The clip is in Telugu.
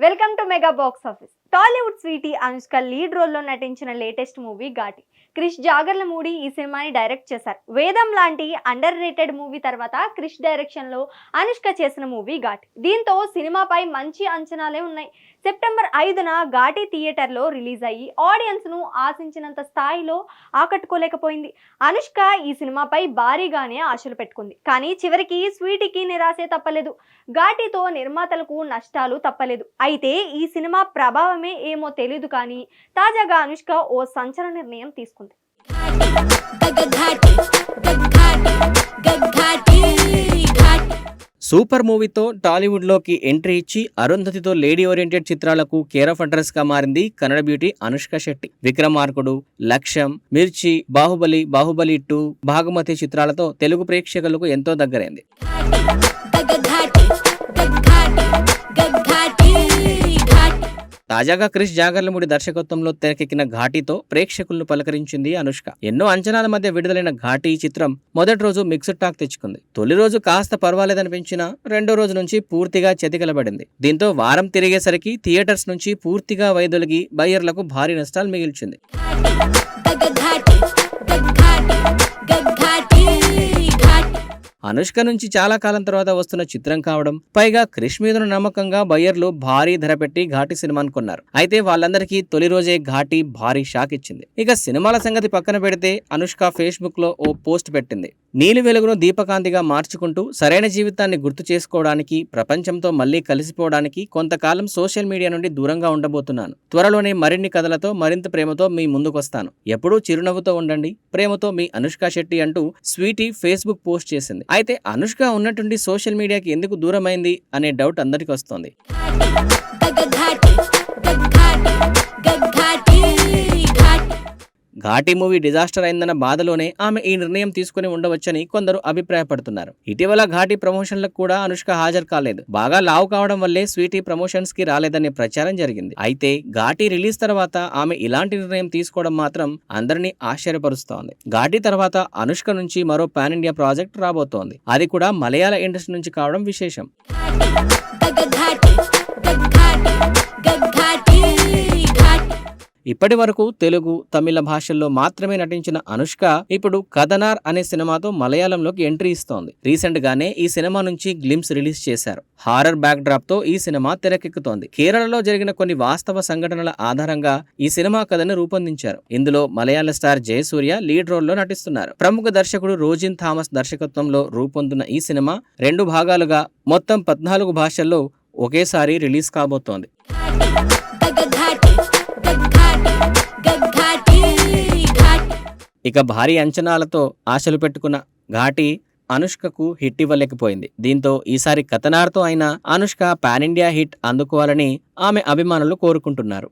Welcome to mega box office Tollywood sweetie Anushka lead రోల్లో నటించిన లేటెస్ట్ మూవీ ఘాటి. క్రిష్ జాగర్లమూడి ఈ సినిమాని డైరెక్ట్ చేశారు. వేదం లాంటి అండర్ రేటెడ్ మూవీ తర్వాత క్రిష్ డైరెక్షన్లో అనుష్క చేసిన మూవీ ఘాట్. దీంతో సినిమాపై మంచి అంచనాలే ఉన్నాయి. సెప్టెంబర్ ఐదున ఘాటి థియేటర్లో రిలీజ్ అయ్యి ఆడియన్స్ను ఆశించినంత స్థాయిలో ఆకట్టుకోలేకపోయింది. అనుష్క ఈ సినిమాపై భారీగానే ఆశలు పెట్టుకుంది. కానీ చివరికి స్వీటీకి నిరాశే తప్పలేదు. ఘాటితో నిర్మాతలకు నష్టాలు తప్పలేదు. అయితే ఈ సినిమా ప్రభావమే ఏమో తెలియదు కానీ తాజాగా అనుష్క ఓ సంచలన నిర్ణయం తీసుకుంది. సూపర్ మూవీతో టాలీవుడ్లోకి ఎంట్రీ ఇచ్చి అరుంధతితో లేడీ ఓరియంటెడ్ చిత్రాలకు కేర్ ఆఫ్ అడ్రస్గా మారింది కన్నడ బ్యూటీ అనుష్క శెట్టి. విక్రమార్కుడు లక్ష్యం మిర్చి బాహుబలి బాహుబలి టూ భాగమతి చిత్రాలతో తెలుగు ప్రేక్షకులకు ఎంతో దగ్గరైంది. తాజాగా క్రిష్ జాగర్లమూడి దర్శకత్వంలో తెరకెక్కిన ఘాటీతో ప్రేక్షకులను పలకరించింది అనుష్క. ఎన్నో అంచనాల మధ్య విడుదలైన ఘాటీ చిత్రం మొదటి రోజు మిక్స్డ్ టాక్ తెచ్చుకుంది. తొలి రోజు కాస్త పర్వాలేదనిపించినా రెండో రోజు నుంచి పూర్తిగా చెతికలబడింది. దీంతో వారం తిరిగేసరికి థియేటర్స్ నుంచి పూర్తిగా వైదొలిగి బయ్యర్లకు భారీ నష్టాలు మిగిల్చింది. అనుష్క నుంచి చాలా కాలం తర్వాత వస్తున్న చిత్రం కావడం పైగా క్రిష్ మీద నమ్మకంగా బయ్యర్లు భారీ ధర పెట్టి ఘాటి సినిమాను కొన్నారు. అయితే వాళ్ళందరికీ తొలి రోజే ఘాటి భారీ షాక్ ఇచ్చింది. ఇక సినిమాల సంగతి పక్కన పెడితే అనుష్క ఫేస్బుక్లో ఓ పోస్ట్ పెట్టింది. నీలి వెలుగును దీపకాంతిగా మార్చుకుంటూ సరైన జీవితాన్ని గుర్తు చేసుకోవడానికి ప్రపంచంతో మళ్ళీ కలిసిపోవడానికి కొంతకాలం సోషల్ మీడియా నుండి దూరంగా ఉండబోతున్నాను. త్వరలోనే మరిన్ని కథలతో మరింత ప్రేమతో మీ ముందుకొస్తాను. ఎప్పుడూ చిరునవ్వుతో ఉండండి. ప్రేమతో మీ అనుష్క శెట్టి అంటూ స్వీటీ ఫేస్బుక్ పోస్ట్ చేసింది. అయితే అనుష్క ఉన్నట్టుండి సోషల్ మీడియాకి ఎందుకు దూరమైంది అనే డౌట్ అందరికి వస్తోంది. ఘాటి మూవీ డిజాస్టర్ అయిందన్న బాధలోనే ఆమె ఈ నిర్ణయం తీసుకుని ఉండవచ్చని కొందరు అభిప్రాయపడుతున్నారు. ఇటీవల ఘాటి ప్రమోషన్లకు కూడా అనుష్క హాజరు కాలేదు. బాగా లావు కావడం వల్లే స్వీటీ ప్రమోషన్స్కి రాలేదనే ప్రచారం జరిగింది. అయితే ఘాటి రిలీజ్ తర్వాత ఆమె ఇలాంటి నిర్ణయం తీసుకోవడం మాత్రం అందరినీ ఆశ్చర్యపరుస్తోంది. ఘాటి తర్వాత అనుష్క నుంచి మరో పాన్ ఇండియా ప్రాజెక్ట్ రాబోతోంది. అది కూడా మలయాళ ఇండస్ట్రీ నుంచి కావడం విశేషం. ఇప్పటి వరకు తెలుగు తమిళ భాషల్లో మాత్రమే నటించిన అనుష్క ఇప్పుడు కథనార్ అనే సినిమాతో మలయాళంలోకి ఎంట్రీ ఇస్తోంది. రీసెంట్ గానే ఈ సినిమా నుంచి గ్లిమ్స్ రిలీజ్ చేశారు. హారర్ బ్యాక్ డ్రాప్తో ఈ సినిమా తెరకెక్కుతోంది. కేరళలో జరిగిన కొన్ని వాస్తవ సంఘటనల ఆధారంగా ఈ సినిమా కథను రూపొందించారు. ఇందులో మలయాళ స్టార్ జయసూర్య లీడ్ రోల్లో నటిస్తున్నారు. ప్రముఖ దర్శకుడు రోజిన్ థామస్ దర్శకత్వంలో రూపొందున్న ఈ సినిమా రెండు భాగాలుగా మొత్తం పద్నాలుగు భాషల్లో ఒకేసారి రిలీజ్ కాబోతోంది. ఇక భారీ అంచనాలతో ఆశలు పెట్టుకున్న ఘాటి అనుష్కకు హిట్ ఇవ్వలేకపోయింది. దీంతో ఈసారి కథనార్తో అయిన అనుష్క పాన్ ఇండియా హిట్ అందుకోవాలని ఆమె అభిమానులు కోరుకుంటున్నారు.